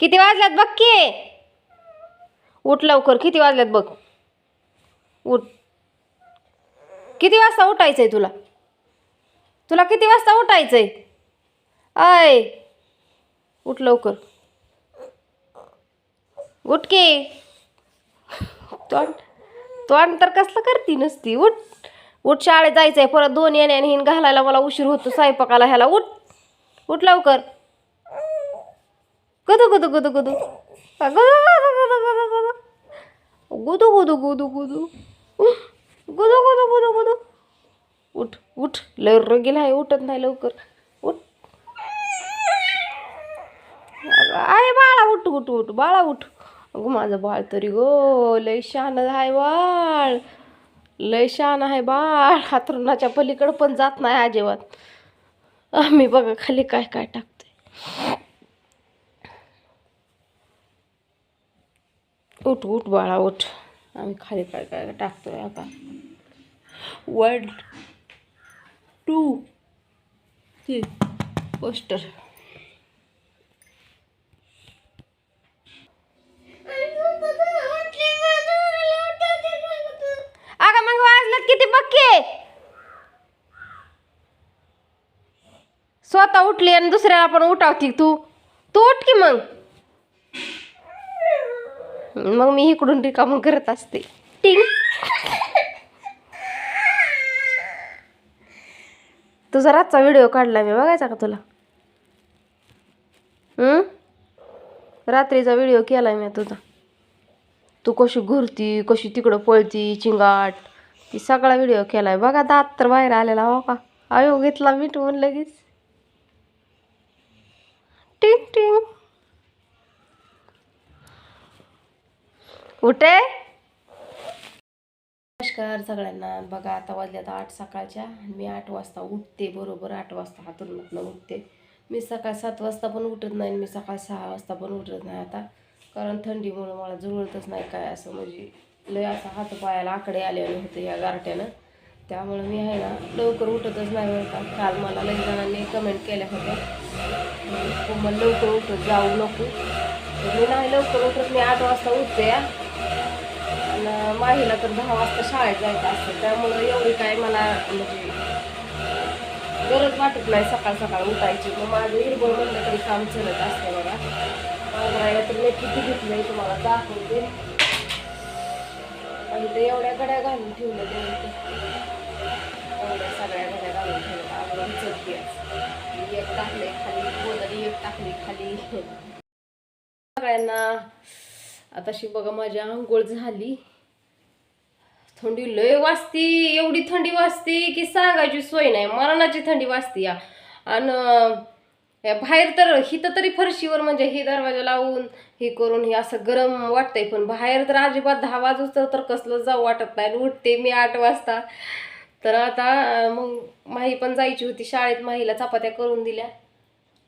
किती वाजल्यात बघ की? उठ लवकर किती वाजल्यात बघ? उठ. किती वाजता उठायचंय तुला? तुला किती वाजता उठायचंय? अय उठ लवकर. उठ की. तोंड तोंड तर कसलं करती नुसती? उठ. उठ शाळेत जायचंय परत दोन येण्याने हिन घालायला मला उशीर होतो स्वयंपाकाला ह्याला. उठ. उठ लवकर. गुदू गुदू गुदू गुदू. गुदू गुदू गुदू गुदू गुदू. गुदू गुदू गुदू गुदू. गुदू गुदू उठ उठ. लय गेला आहे उठत नाही लवकर. उठ. आहे बाळा उठ उठ उठ. बाळा उठ. अगं माझं बाळ तरी गो लय शान आहे बाळ. लय शान आहे बाळ. हातरुणाच्या पलीकडं पण जात नाही अजिबात. आम्ही बघा खाली काय काय टाकतोय. उठ उठ बाळा उठ. आम्ही खाली काय काय टाकतोय आता. वन टू थ्री पोस्टर अगं मग वाजलेत किती बक्के स्वतः उठली आणि दुसऱ्याला पण उठावती तू. तू उठ की मग? मग मी इकडून रिकामं करत असते. टिंग. तुझा रातचा व्हिडिओ काढला मी बघायचा का तुला? रात्रीचा व्हिडिओ केला मी तुझा. तू कशी घुरती कशी तिकडं पळती चिंगाट. ती सगळा व्हिडिओ केलाय. बघा दात तर बाहेर आलेला हो का? आयो घेतला मिटवून लगेच. टिंग टिंग. उठे. नमस्कार सगळ्यांना. बघा आता वाजल्यात आठ सकाळच्या. आणि मी आठ वाजता उठते बरोबर आठ वाजता हातून उठते. मी सकाळ सात वाजता पण उठत नाही आणि मी सकाळ सहा वाजता पण उठत नाही आता. कारण थंडीमुळं मला जुळतच नाही काय असं म्हणजे लय असं हात पायाला आकडे आलेले होते या गारट्यानं. त्यामुळं मी आहे ना लवकर उठतच नाही बरं का काल मला लई जणांनी कमेंट केल्या होत्या. की लवकर उठत जाऊ नको. मी नाही लवकर उठत मी आठ वाजता उठते या आणि माहीला तर दहा वाजता शाळेत जायचं असतं. त्यामुळं एवढी काय मला म्हणजे गरज वाटत नाही सकाळ सकाळ उठायची. मग माझं हिरबळ म्हणलं तरी काम चलत असतं बघा. मागरायला तर मी किती घेतलंय तुम्हाला दाखवते. आणि ते एवढ्या गड्या घालून ठेवलं ते एवढ्या सगळ्या गड्या घालून ठेवलं. आवडून चलते एक टाकले खाली. गोदरी एक टाकली खाली. सगळ्यांना आताशी बघा माझी आंघोळ झाली. थंडी लय वाजती एवढी थंडी वाजती की सांगायची सोय नाही. मरणाची थंडी वाजती या. आणि बाहेर तर हिथं तरी फरशीवर म्हणजे हे दरवाजा लावून हे करून हे असं गरम वाटतंय. पण बाहेर तर अजिबात दहा वाजता तर कसलं जाऊ वाटत नाही. आणि उठते मी आठ वाजता. तर आता मग माही पण जायची होती शाळेत. माहीला चपात्या करून दिल्या.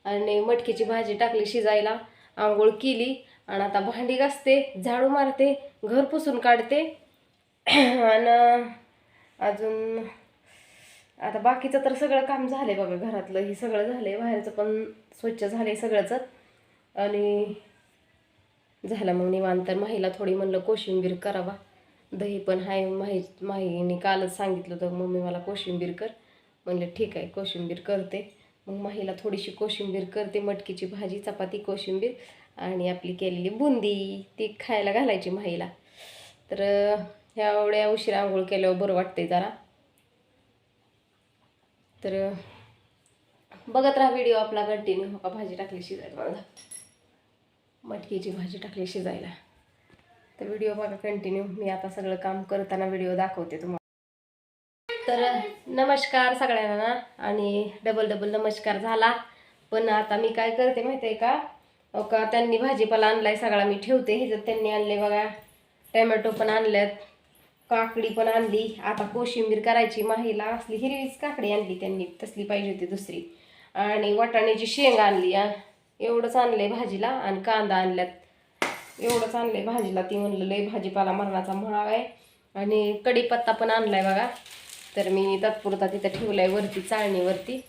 आणि मटकीची भाजी टाकली शिजायला. आंघोळ केली. आणि आता भांडी घासते झाडू मारते घर पुसून काढते. आणि अजून आता बाकीचं तर सगळं काम झालं आहे बघा घरातलं. हे सगळं झालं आहे बाहेरचं पण स्वच्छ झालं आहे सगळंच. आणि झालं मग निवांत. तर माहीला थोडी म्हणलं कोशिंबीर करावा. दही पण हाय माही माहीने कालच सांगितलं होतं मम्मी मला कोशिंबीर कर. म्हणलं ठीक आहे कोशिंबीर करते. मग माहीला थोडीशी कोशिंबीर करते मटकीची भाजी चपाती कोशिंबीर. आणि आपली केलेली बुंदी ती खायला घालायची माहीला तर ह्या एवढ्या उशिरा आंघोळ केल्यावर बरं वाटतंय जरा. तर बघत राहा व्हिडिओ आपला कंटिन्यू हो का? भाजी टाकली शिजायला मला मटकीची भाजी टाकली शिजायला. तर व्हिडिओ बघा कंटिन्यू मी आता सगळं काम करताना व्हिडिओ दाखवते तुम्हाला. तर नमस्कार सगळ्यांना. आणि डबल डबल नमस्कार झाला. पण आता मी काय करते माहिती आहे का? का त्यांनी भाजीपाला आणलाय सगळा मी ठेवते ह्याच्यात त्यांनी आणले बघा. टॅमॅटो पण आणल्यात काकडी पण आणली. आता कोशिंबीर करायची माहीला असली हिरवीच काकडी आणली त्यांनी तसली पाहिजे होती दुसरी. आणि वाटाण्याची शेंग आणली एवढंच एवढंच आहे भाजीला आणि कांदा आणल्यात. एवढंच आणलंय भाजीला ती म्हणलं लय भाजीपाला मरणाचा महाग आहे. आणि कढीपत्ता पण आणलाय बघा. तर मी तात्पुरता तिथं ठेवलाय वरती चाळणीवरती.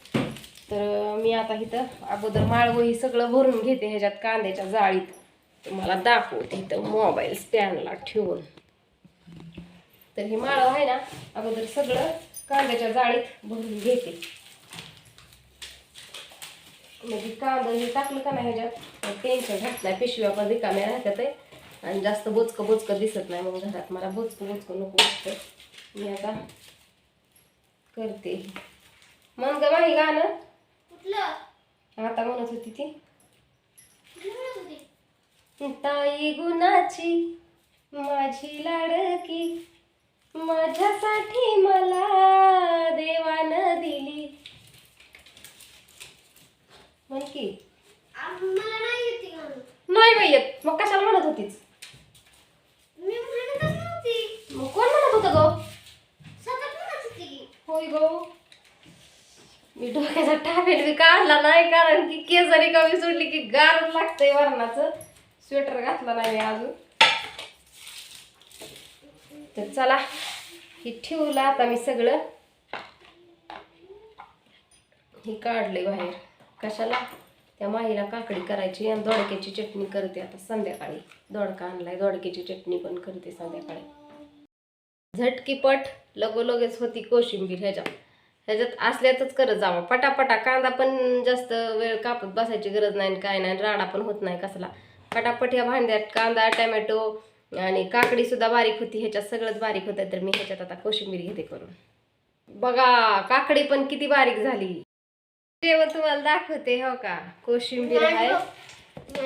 तर मी आता इथं अगोदर माळवं हे सगळं भरून घेते ह्याच्यात कांद्याच्या जाळीत. तुम्हाला दाखवते इथं मोबाईल स्टँडला ठेवून. तर हे माळव आहे ना अगोदर सगळं कांद्याच्या जाळीत भरून घेते. म्हणजे कांदा हे टाकलं का नाही ह्याच्यात टेन्शन राहत नाही पिशव्या पण रिकाम्या राहतात आहे. आणि जास्त बोचकं बोचकं दिसत नाही मग घरात मला बोचकं बोचकं नको वाटतं. मी आता करते. मन ग बाई गाणं. आता म्हणत होती ती. ताई गुणाची माझी लाडकी माझ्यासाठी मला देवानं दिली. म्हण की. नाही बाई येत. मग कशाला म्हणत होतीच मग कोण म्हणत होतं गो? होय गो. मी डोक्याचा टाफेल मी काढला नाही कारण की केसरी कमी सोडली की गार लागतंय वरणाचं. स्वेटर घातला नाही मी अजून. तर चला हे ठेवलं आता मी सगळं. हे काढले बाहेर. कशाला? त्या माईला काकडी करायची आणि दोडक्याची चटणी करते आता संध्याकाळी. दोडका आणलाय दोडक्याची चटणी पण करते संध्याकाळी. झटकीपट लगोलगेच होती कोशिंबीर ह्याच्यात. ह्याच्यात असल्यातच करत जावं. पटापटा कांदा पण जास्त वेळ कापत बसायची गरज नाही आणि काय नाही राडा पण होत नाही कसला. पटापट या भांड्यात कांदा टमॅटो आणि काकडी सुद्धा बारीक होती. ह्याच्यात सगळंच बारीक होतं तर मी ह्याच्यात आता कोशिंबीर घेते करून. बघा काकडी पण किती बारीक झाली. जेव्हा तुम्हाला दाखवते हो का? कोशिंबीर आहे.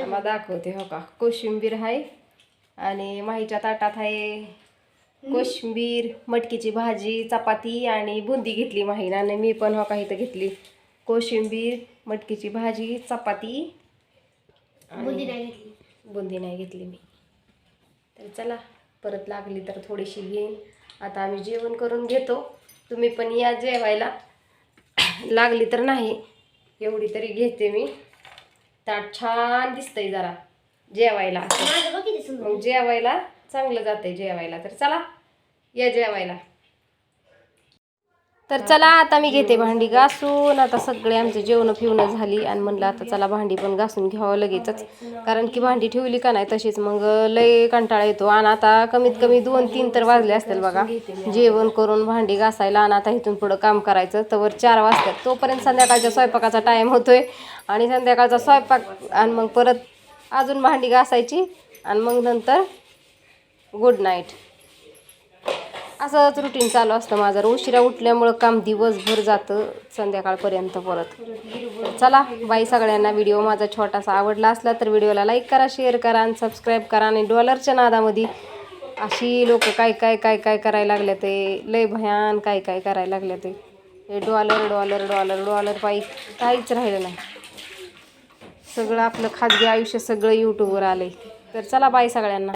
आम्हाला दाखवते हो का? कोशिंबीर आहे आणि माहीच्या ताटात आहे. कोशिंबीर मटकीची भाजी चपाती आणि बुंदी घेतली माहीन. आणि मी पण हो का इथं घेतली. कोशिंबीर मटकीची भाजी चपाती बुंदी नाही घेतली. बुंदी नाही घेतली मी. तर चला परत लागली तर थोडीशी घेईन. आता आम्ही जेवण करून घेतो. तुम्ही पण या जेवायला. लागली तर नाही. एवढी तरी घेते मी. ताट छान दिसतंय जरा. जेवायला. मग जेवायला चांगलं जातंय जेवायला. तर चला या जेवायला. तर चला आता मी घेते भांडी घासून. आता सगळे आमचे जेवण फिवणं झाली आणि म्हणलं आता चला भांडी पण घासून घ्यावं लगेचच. कारण की भांडी ठेवली का नाही तशीच. मग लय कंटाळा येतो. आणि आता कमीत कमी दोन तीन तर वाजले असतील बघा. जेवण करून भांडी घासायला आणि आता इथून पुढं काम करायचं. तर चार वाजतात. तोपर्यंत संध्याकाळच्या स्वयंपाकाचा टाईम होतोय. आणि संध्याकाळचा स्वयंपाक आणि मग परत अजून भांडी घासायची. आणि मग नंतर गुड नाईट असंच रुटीन चालू असतं माझं. उशिरा उठल्यामुळं काम दिवसभर जातं संध्याकाळपर्यंत परत. चला बाई सगळ्यांना व्हिडिओ माझा छोटासा आवडला असला तर व्हिडिओला लाईक करा शेअर करा आणि सबस्क्राईब करा आणि डॉलरच्या नादामध्ये अशी लोक काय काय काय काय करायला लागले ते. लय भयान काय काय करायला लागले ते. हे डॉलर डॉलर डॉलर डॉलर पायी काहीच राहिलं नाही. सगळं आपलं खाजगी आयुष्य सगळं यूट्यूबवर आहे तर चला बाय सगळ्यांना.